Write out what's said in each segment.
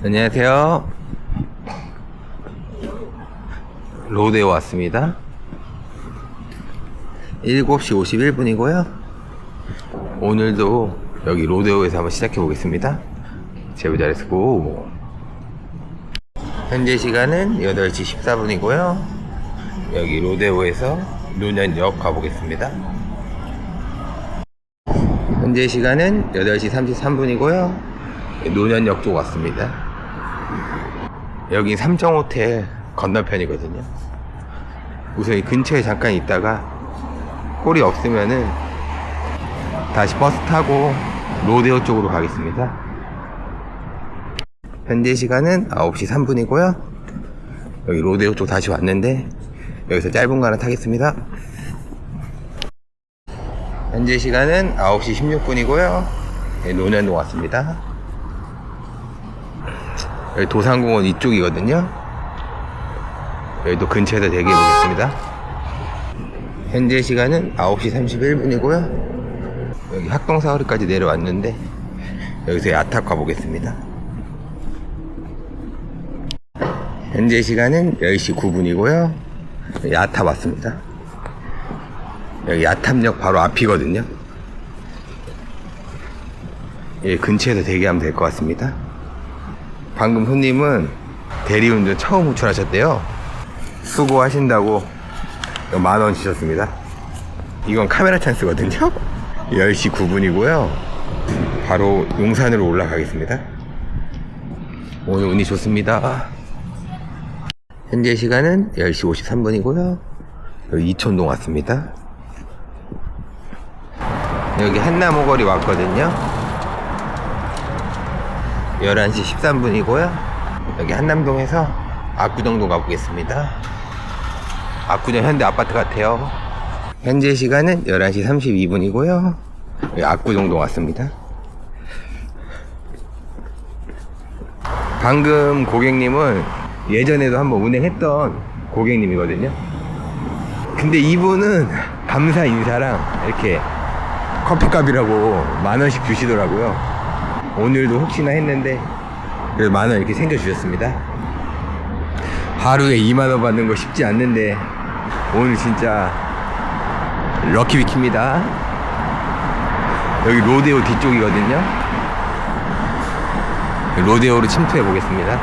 안녕하세요. 로데오 왔습니다. 7시 51분이고요. 오늘도 여기 로데오에서 한번 시작해 보겠습니다. 제부 잘했고 현재 시간은 8시 14분이고요. 여기 로데오에서 노년역 가보겠습니다. 현재 시간은 8시 33분이고요. 노년역 쪽 왔습니다. 여기 삼정호텔 건너편이거든요. 우선 이 근처에 잠깐 있다가 꼴이 없으면은 다시 버스 타고 로데오 쪽으로 가겠습니다. 현재 시간은 9시 3분이고요. 여기 로데오 쪽 다시 왔는데 여기서 짧은 거 하나 타겠습니다. 현재 시간은 9시 16분이고요. 노년동 왔습니다. 여기 도산공원 이쪽이거든요. 여기도 근처에서 대기해 보겠습니다. 현재 시간은 9시 31분이고요. 여기 학동사거리까지 내려왔는데 여기서 야탁 가보겠습니다. 현재 시간은 10시 9분이고요. 야탑 왔습니다. 여기 야탑역 바로 앞이거든요. 예, 근처에서 대기하면 될 것 같습니다. 방금 손님은 대리운전 처음 호출하셨대요. 수고하신다고 만 원 주셨습니다. 이건 카메라 찬스거든요. 10시 9분이고요. 바로 용산으로 올라가겠습니다. 오늘 운이 좋습니다. 현재 시간은 10시 53분이고요. 여기 이촌동 왔습니다. 여기 한나무거리 왔거든요. 11시 13분이고요. 여기 한남동에서 압구정동 가보겠습니다. 압구정 현대 아파트 같아요. 현재 시간은 11시 32분이고요. 여기 압구정동 왔습니다. 방금 고객님은 예전에도 한번 운행했던 고객님이거든요. 근데 이분은 감사 인사랑 이렇게 커피값이라고 만 원씩 주시더라고요. 오늘도 혹시나 했는데 그래서 만원 이렇게 챙겨주셨습니다. 하루에 2만 원 받는 거 쉽지 않는데 오늘 진짜 럭키비키입니다. 여기 로데오 뒤쪽이거든요. 로데오로 침투해 보겠습니다.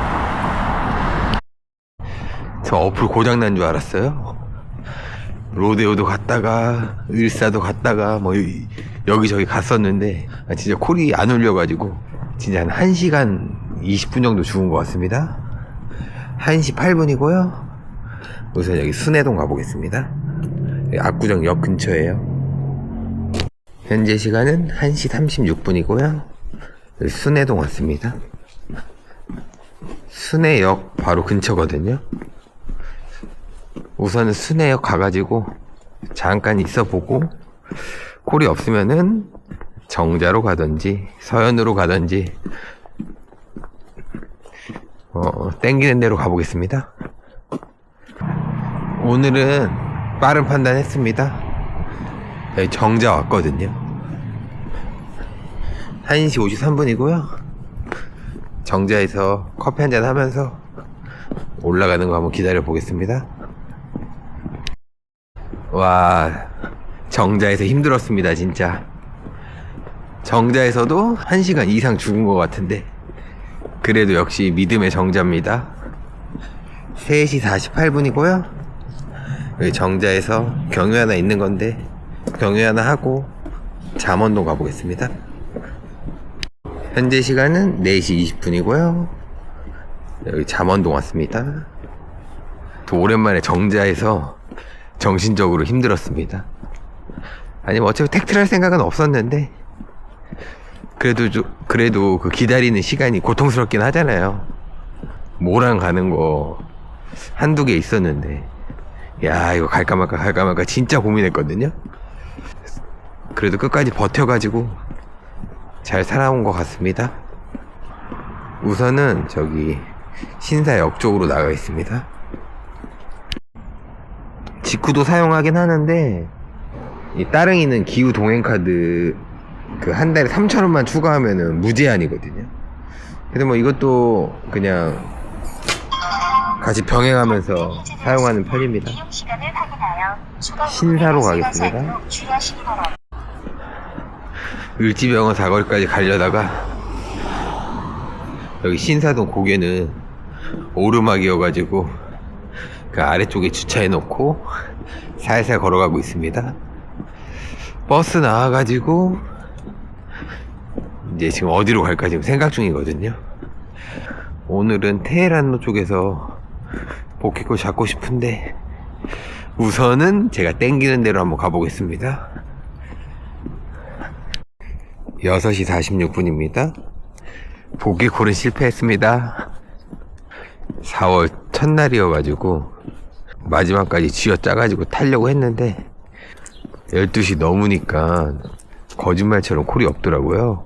저 어플 고장난 줄 알았어요. 로데오도 갔다가 을사도 갔다가 뭐 이- 여기저기 갔었는데 아, 진짜 콜이 안 울려가지고 진짜 한 1시간 20분 정도 죽은 것 같습니다. 1시 8분이고요. 우선 여기 순회동 가보겠습니다. 여기 압구정 역 근처에요. 현재 시간은 1시 36분이고요. 여기 순회동 왔습니다. 순회역 바로 근처거든요. 우선은 순회역 가가지고 잠깐 있어보고 콜이 없으면은 정자로 가든지 서현으로 가든지 어, 땡기는 대로 가보겠습니다. 오늘은 빠른 판단 했습니다. 여기 정자 왔거든요. 1시 53분이고요. 정자에서 커피 한잔 하면서 올라가는 거 한번 기다려 보겠습니다. 와, 정자에서 힘들었습니다, 진짜. 정자에서도 1시간 이상 죽은 것 같은데, 그래도 역시 믿음의 정자입니다. 3시 48분이고요. 여기 정자에서 경유 하나 있는 건데, 경유 하나 하고, 잠원동 가보겠습니다. 현재 시간은 4시 20분이고요. 여기 잠원동 왔습니다. 또 오랜만에 정자에서 정신적으로 힘들었습니다. 아니 뭐 어차피 택트를 할 생각은 없었는데 그래도 좀 그래도 그 기다리는 시간이 고통스럽긴 하잖아요. 모랑 가는 거 한두 개 있었는데 야 이거 갈까 말까 갈까 말까 진짜 고민했거든요. 그래도 끝까지 버텨가지고 잘 살아온 것 같습니다. 우선은 저기 신사역 쪽으로 나가 있습니다. 직구도 사용하긴 하는데 이 따릉이는 기후 동행 카드 그 한 달에 3천 원만 추가하면은 무제한이거든요. 근데 뭐 이것도 그냥 같이 병행하면서 사용하는 편입니다. 신사로 가겠습니다. 을지병원 사거리까지 가려다가 여기 신사동 고개는 오르막이어가지고 그 아래쪽에 주차해 놓고 살살 걸어가고 있습니다. 버스 나와가지고 이제 지금 어디로 갈까 지금 생각 중이거든요. 오늘은 테헤란로 쪽에서 포켓콜 잡고 싶은데 우선은 제가 땡기는 대로 한번 가보겠습니다. 6시 46분입니다. 보기콜은 실패했습니다. 4월 첫날이어가지고 마지막까지 쥐어 짜가지고 타려고 했는데 12시 넘으니까 거짓말처럼 콜이 없더라고요.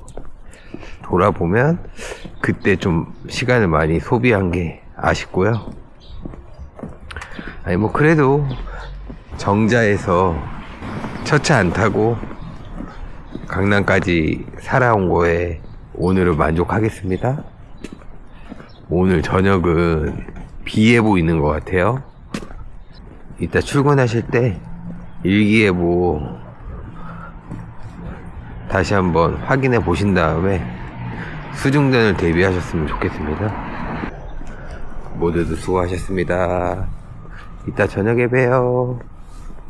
돌아보면 그때 좀 시간을 많이 소비한 게 아쉽고요. 아니 뭐 그래도 정자에서 첫 차 안 타고 강남까지 살아온 거에 오늘은 만족하겠습니다. 오늘 저녁은 비예보 있는 것 같아요. 이따 출근하실 때 일기예보 다시 한번 확인해 보신 다음에 수중전을 대비하셨으면 좋겠습니다. 모두들 수고하셨습니다. 이따 저녁에 봬요.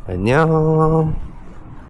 안녕.